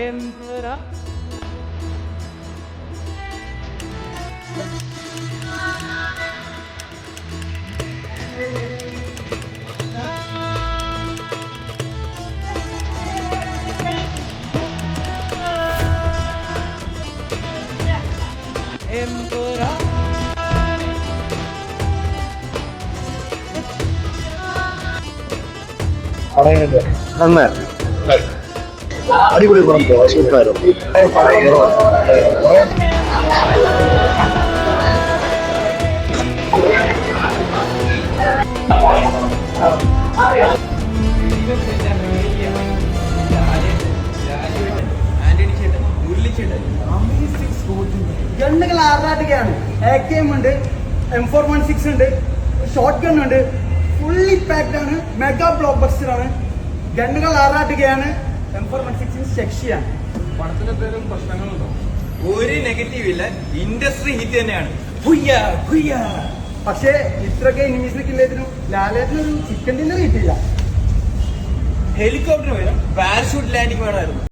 Emperor. Emperor. നന്നായിരുന്നു അടിപൊളി പടം. സൂപ്പറായിരുന്നു. ഗണ്ണുകൾ ആറാട്ടുകയാണ് എ കെ എം ഉണ്ട് എം ഫോർ വൺ സിക്സ് ഉണ്ട് ഷോർട്ട് ഗൺ ഉണ്ട്. ഫുള്ളി പാക്ഡ് ആണ് മെഗാ ബ്ലോക്ക് ബസ്റ്റർ ആണ്. ഗണ്ണുകൾ ആറാട്ടുകയാണ് എം ഫോർ വൺ സിക്സിന് സെക്ഷിയാണ് പടത്തിന് എന്തെങ്കിലും പ്രശ്നങ്ങളുണ്ടോ? ഒരു നെഗറ്റീവ് ഇല്ല. ഇൻഡസ്ട്രി ഹിറ്റ് തന്നെയാണ്. ഹുയ്യ, ഹുയ്യ. പക്ഷേ ഇത്രയൊക്കെ ഇംഗ്ലീഷിലേക്ക് കില്ലതിനും ലാലേറ്റിനൊരു ചിക്കൻ ഡിന്നർ കിട്ടിയില്ല. ഹെലികോപ്റ്റർ വേണം പാരഷൂട്ട് ലാൻഡിംഗ് വേണമായിരുന്നു.